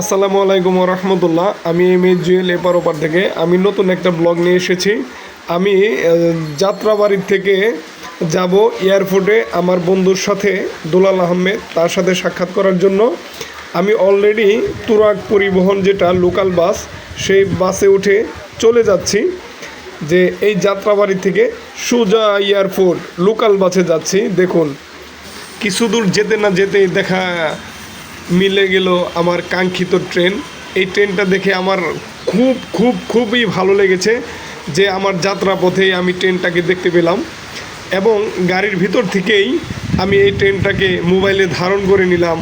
আসসালামু আলাইকুম রহমতুল্লাহ। আমি এম এ জুয়েল এপার ওপার থেকে। আমি নতুন একটা ব্লগ নিয়ে এসেছি। আমি যাত্রাবাড়ির থেকে যাব এয়ারপোর্টে আমার বন্ধুর সাথে দুলাল আহমেদ, তার সাথে সাক্ষাৎ করার জন্য। আমি অলরেডি তুরাগ পরিবহন যেটা লোকাল বাস সেই বাসে উঠে চলে যাচ্ছি। যে এই যাত্রাবাড়ি থেকে সোজা এয়ারপোর্ট, লোকাল বাসে যাচ্ছি। দেখুন, কিছু দূর যেতে না যেতেই দেখা মিলে গেল আমার কাঙ্ক্ষিত ট্রেন। এই ট্রেনটা দেখে আমার খুব খুব, খুবই ভালো লেগেছে যে আমার যাত্রা পথেই আমি ট্রেনটাকে দেখতে পেলাম এবং গাড়ির ভিতর থেকেই আমি এই ট্রেনটাকে মোবাইলে ধারণ করে নিলাম,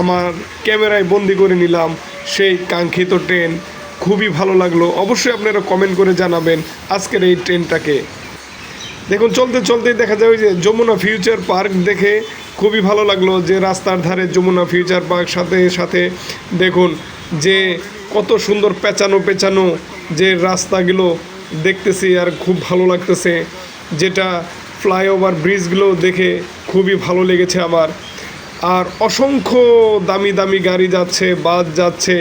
আমার ক্যামেরায় বন্দি করে নিলাম সেই কাঙ্ক্ষিত ট্রেন। খুবই ভালো লাগল। অবশ্যই আপনারা কমেন্ট করে জানাবেন আজকের এই ট্রেনটাকে। দেখুন, চলতে চলতেই দেখা যায় যে যমুনা ফিউচার পার্ক দেখে খুবই ভালো লাগল যে রাস্তার ধারে যমুনা ফিউচার পার্ক সাথে সাথে দেখুন যে কত সুন্দর পেঁচানো পেঁচানো যে রাস্তাগুলো দেখতেছি আর খুব ভালো লাগতেছে, যেটা ফ্লাইওভার ব্রিজগুলো দেখে খুবই ভালো লেগেছে আমার। আর অসংখ্য দামি দামি গাড়ি যাচ্ছে, বাস যাচ্ছে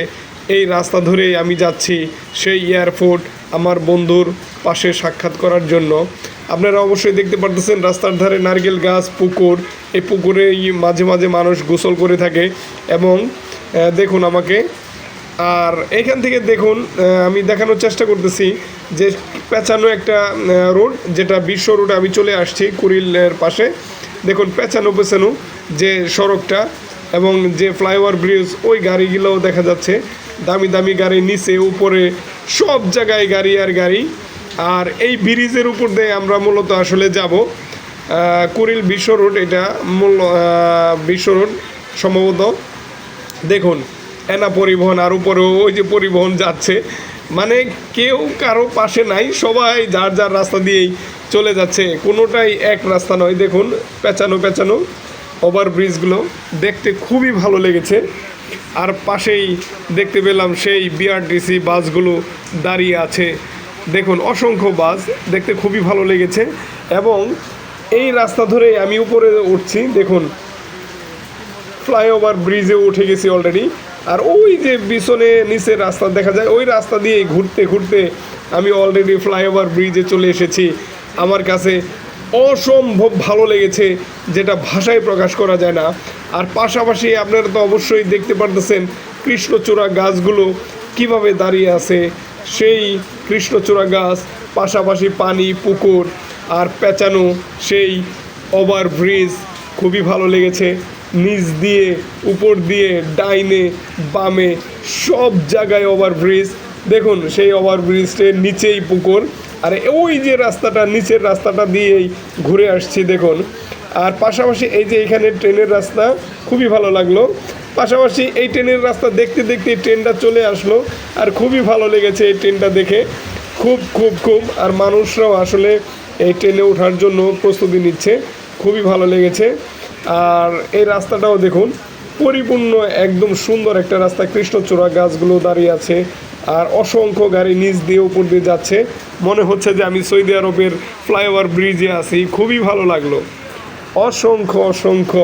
এই রাস্তা ধরেই আমি যাচ্ছি সেই এয়ারপোর্ট আমার বন্ধুর পাশে সাক্ষাৎ করার জন্য। আপনারা অবশ্যই দেখতে পারতেছেন রাস্তার ধারে নারকেল গাছ, পুকুর। এই পুকুরে মাঝে মাঝে মানুষ গোসল করে থাকে এবং দেখুন আমাকে। আর এখান থেকে দেখুন আমি দেখানোর চেষ্টা করতেছি যে পেঁচানো একটা রোড, যেটা বিশ্ব রোডে আমি চলে আসছি কুড়িলের পাশে। দেখুন, পেঁচানো পেঁচানো যে সড়কটা এবং যে ফ্লাইওভার ব্রিজ, ওই গাড়িগুলোও দেখা যাচ্ছে। দামি দামি গাড়ি নিচে, উপরে, সব জায়গায় গাড়ি আর গাড়ি। আর এই ব্রিজের উপর দিয়ে আমরা মূলত আসলে যাব। কুড়িল বিশ্ব রোড, এটা মূল বিশ্ব রোড সম্ভবত। দেখুন, এনা পরিবহন আর উপরেও ওই যে পরিবহন যাচ্ছে। মানে কেউ কারও পাশে নাই, সবাই যার যার রাস্তা দিয়েই চলে যাচ্ছে। কোনোটাই এক রাস্তা নয়। দেখুন, পেঁচানো পেঁচানো ওভার ব্রিজগুলো দেখতে খুবই ভালো লেগেছে। আর পাশেই দেখতে পেলাম সেই বিআরটিসি বাসগুলো দাঁড়িয়ে আছে। দেখুন, অসংখ্য বাস, দেখতে খুবই ভালো লেগেছে এবং এই রাস্তা ধরে আমি উপরে উঠছি, দেখুন, ফ্লাইওভার ব্রিজে উঠে গেছি অলরেডি আর ওই যে পিছনে নিচে রাস্তা দেখা যায়, ওই রাস্তা দিয়ে ঘুরতে ঘুরতে আমি অলরেডি ফ্লাইওভার ব্রিজে চলে এসেছি। আমার কাছে অসম্ভব ভালো লেগেছে, যেটা ভাষায় প্রকাশ করা যায় না। আর পাশাপাশি আপনারা তো অবশ্যই দেখতে পারতেছেন কৃষ্ণচূড়া গাছগুলো কীভাবে দাঁড়িয়ে আছে। সেই কৃষ্ণচূড়া গাছ, পাশাপাশি পানি, পুকুর আর পেঁচানো সেই ওভার ব্রিজ খুবই ভালো লেগেছে। নিচ দিয়ে, উপর দিয়ে, ডাইনে, বামে সব জায়গায় ওভার ব্রিজ। দেখুন, সেই ওভার ব্রিজটির নিচেই পুকুর। আর ওই যে রাস্তাটা, নিচের রাস্তাটা দিয়েই ঘুরে আসছি, দেখুন। আর পাশাপাশি এই যে এখানে ট্রেনের রাস্তা, খুবই ভালো লাগল। পাশাপাশি এই ট্রেনের রাস্তা দেখতে দেখতে ট্রেনটা চলে আসলো, আর খুবই ভালো লেগেছে এই ট্রেনটা দেখে। খুব খুব খুব, আর মানুষরাও আসলে এই ট্রেনে ওঠার জন্য প্রস্তুতি নিচ্ছে, খুবই ভালো লেগেছে। আর এই রাস্তাটাও দেখুন, পরিপূর্ণ, একদম সুন্দর একটা রাস্তা, কৃষ্ণচূড়া গাছগুলো দাঁড়িয়ে আছে আর অসংখ্য গাড়ি নিচ দিয়ে উপর দিয়ে যাচ্ছে। মনে হচ্ছে যে আমি সৌদি আরবের ফ্লাইওভার ব্রিজে আছি। খুবই ভালো লাগল। অসংখ্য অসংখ্য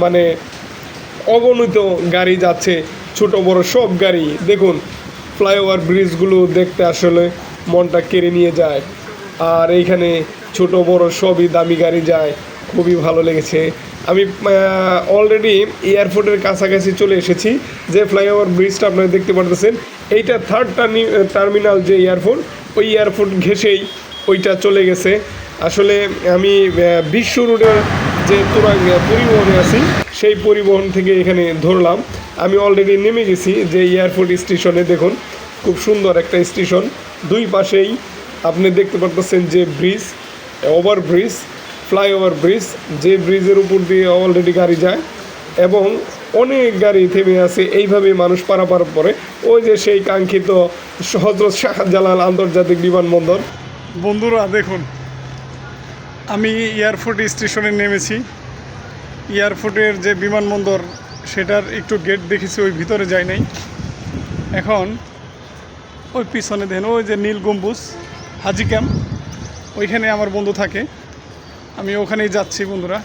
মানে অগণিত গাড়ি যাচ্ছে, ছোট, বড় সব গাড়ি। দেখুন, ফ্লাইওভার ব্রিজগুলো দেখতে আসলে মনটা কেড়ে নিয়ে যায়। আর এইখানে ছোট, বড় সবই দামি গাড়ি যায়। খুবই ভালো লেগেছে। আমি অলরেডি এয়ারপোর্টের কাছাকাছি চলে এসেছি, যে ফ্লাইওভার ব্রিজটা আপনারা দেখতে পারতেছেন, এইটা থার্ড টার্মি টার্মিনাল যে এয়ারপোর্ট, ওই এয়ারপোর্ট ঘেসেই ওইটা চলে গেছে। আসলে আমি বিশ্ব রোডের যে তোরা পরিবহনে আছি, সেই পরিবহন থেকে এখানে ধরলাম। আমি অলরেডি নেমে গেছি যে এয়ারপোর্ট স্টেশনে, দেখুন, খুব সুন্দর একটা স্টেশন। দুই পাশেই আপনি দেখতে পারতেছেন যে bridge over bridge flyover bridge, যে ব্রিজের উপর দিয়ে অলরেডি গাড়ি যায় এবং অনেক গাড়ি থেমে আছে এইভাবে মানুষ পারাপার করে ওই যে সেই কাঙ্ক্ষিত হজরত শাহজালাল আন্তর্জাতিক বিমানবন্দর। বন্ধুরা, দেখুন, আমি এয়ারপোর্ট স্টেশনে নেমেছি। এয়ারপোর্টের যে বিমানবন্দর, সেটার একটু গেট দেখেছি, ওই ভিতরে যাই নাই। এখন ওই পিছনে দেখেন, ওই যে নীল গম্বুজ, হাজি ক্যাম্প, ওইখানে আমার বন্ধু থাকে। আমি ওখানেই যাচ্ছি বন্ধুরা।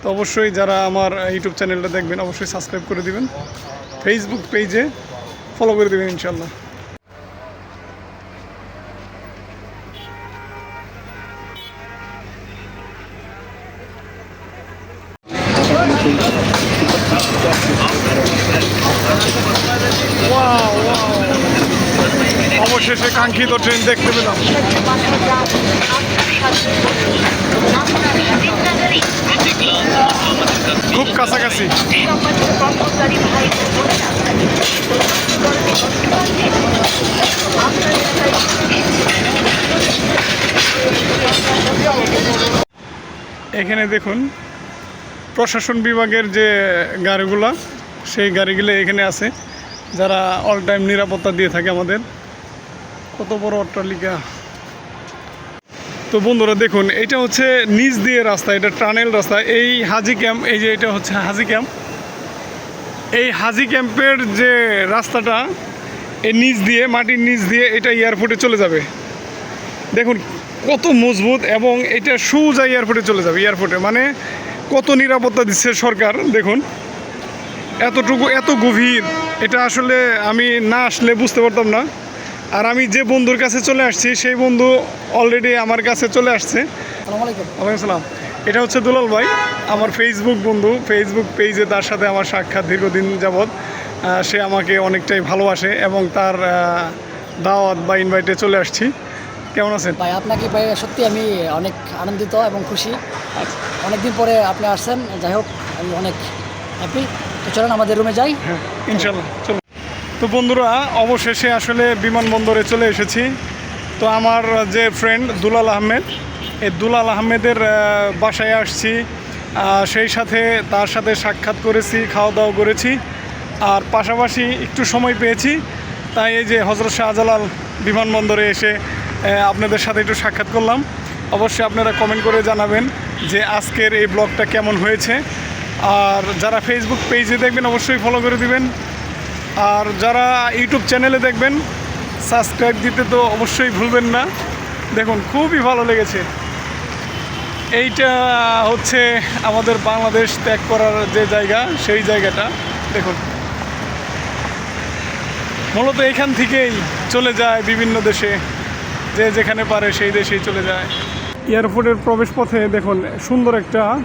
তো অবশ্যই যারা আমার ইউটিউব চ্যানেলটা দেখবেন, অবশ্যই সাবস্ক্রাইব করে দিবেন। ফেসবুক পেজে ফলো করে দেবেন ইনশাল্লাহ অবশেষে কাঙ্ক্ষিত ট্রেন দেখতে পেলাম। খুব কাছাকাছি। এখানে দেখুন, প্রশাসন বিভাগের যে গাড়িগুলো, সেই গাড়িগুলো এখানে আছে। যারা অল টাইম নিরাপত্তা দিয়ে থাকে আমাদের। কত বড় অট্টালিকা। তো বন্ধুরা দেখুন, এটা হচ্ছে নিচ দিয়ে রাস্তা, এটা টানেল রাস্তা। এই হাজি ক্যাম্প, এই যে এটা হচ্ছে হাজি ক্যাম্প। এই হাজি ক্যাম্পের যে রাস্তাটা এই নিচ দিয়ে, মাটির নিচ দিয়ে এটা এয়ারপোর্টে চলে যাবে। দেখুন, কত মজবুত এবং এটা সোজা এয়ারপোর্টে চলে যাবে, এয়ারপোর্টে। মানে কত নিরাপত্তা দিচ্ছে সরকার, দেখুন। এতটুকু, এত গভীর, এটা আসলে আমি না আসলে বুঝতে পারতাম না। আর আমি যে বন্ধুর কাছে চলে আসছি সেই বন্ধু অলরেডি আমার কাছে চলে আসছে। আসসালামু ওয়ালাইকুম সালাম এটা হচ্ছে দুলাল ভাই আমার ফেসবুক বন্ধু। ফেসবুক পেজে তার সাথে আমার সাক্ষাৎ দীর্ঘদিন যাবৎ। সে আমাকে অনেকটাই ভালোবাসে এবং তার দাওয়াত বা ইনভাইটে চলে আসছি। কেমন আছেন? ভাই আপনাকে পেয়ে সত্যি আমি অনেক আনন্দিত এবং খুশি। অনেকদিন পরে আপনি আসছেন যাই হোক আমি অনেক হ্যাপি তো চলেন আমাদের রুমে যাই। হ্যাঁ ইনশাল্লাহ চলো তো বন্ধুরা, অবশেষে আসলে বিমানবন্দরে চলে এসেছি। তো আমার যে ফ্রেন্ড দুলাল আহমেদ, এই দুলাল আহমেদের বাসায় আসছি। সেই সাথে তার সাথে সাক্ষাৎ করেছি খাওয়া দাওয়া করেছি। আর পাশাপাশি একটু সময় পেয়েছি। তাই এই যে হজরত শাহজালাল বিমানবন্দরে এসে আপনাদের সাথে একটু সাক্ষাৎ করলাম। অবশ্যই আপনারা কমেন্ট করে জানাবেন যে আজকের এই ব্লগটা কেমন হয়েছে। আর যারা ফেসবুক পেজে দেখবেন, অবশ্যই ফলো করে দিবেন। আর যারা ইউটিউব চ্যানেলে দেখবেন, সাবস্ক্রাইব দিতে তো অবশ্যই ভুলবেন না। দেখুন, খুবই ভালো লেগেছে। এইটা হচ্ছে আমাদের বাংলাদেশ ত্যাগ করার যে জায়গা, সেই জায়গাটা। দেখুন। মূলত এখান থেকেই চলে যায় বিভিন্ন দেশে। যে যেখানে পারে সেই দেশেই চলে যায়। এয়ারপোর্টের প্রবেশ পথে দেখুন, সুন্দর একটা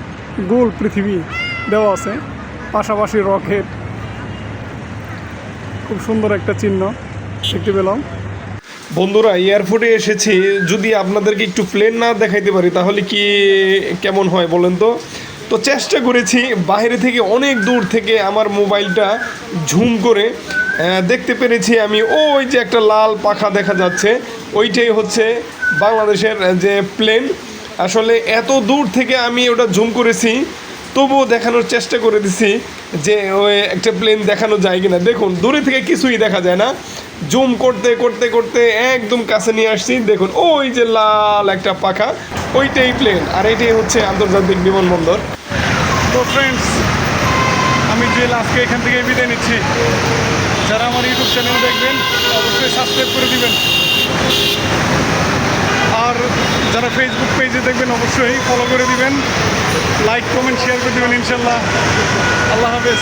গোল পৃথিবী দেওয়া আছে। পাশাপাশি রকেট খুব সুন্দর একটা চিহ্ন দেখতে পেলাম। বন্ধুরা, এয়ারপোর্টে এসেছি। যদি আপনাদেরকে একটু প্লেন না দেখাইতে পারি, তাহলে কি কেমন হয় বলেন তো? তো চেষ্টা করেছি, বাইরে থেকে অনেক দূর থেকে আমার মোবাইলটা ঝুম করে দেখতে পেরেছি আমি। ওই যে একটা লাল পাখা দেখা যাচ্ছে। ওইটাই হচ্ছে বাংলাদেশের যে প্লেন আসলে এত দূর থেকে আমি ওটা ঝুম করেছি তবুও দেখানোর চেষ্টা করে দিছি যে ওই একটা প্লেন দেখানো যায় কিনা। দেখুন, দূরে থেকে কিছুই দেখা যায় না। জুম করতে করতে করতে একদম কাছে নিয়ে আসছি। দেখুন, ওই যে লাল একটা পাখা, ওইটাই প্লেন আর এটাই হচ্ছে আন্তর্জাতিক বিমানবন্দর। তো ফ্রেন্ডস আমি জুয়েল, আজকে এখান থেকে বিদায় নিচ্ছি। যারা আমার ইউটিউব চ্যানেল দেখবেন, অবশ্যই সাবস্ক্রাইব করে দিবেন। আর যারা ফেসবুক পেজে দেখবেন, অবশ্যই ফলো করে দিবেন। লাইক কমেন্ট শেয়ার করে দেবেন ইনশাল্লাহ আল্লাহ হাফেজ।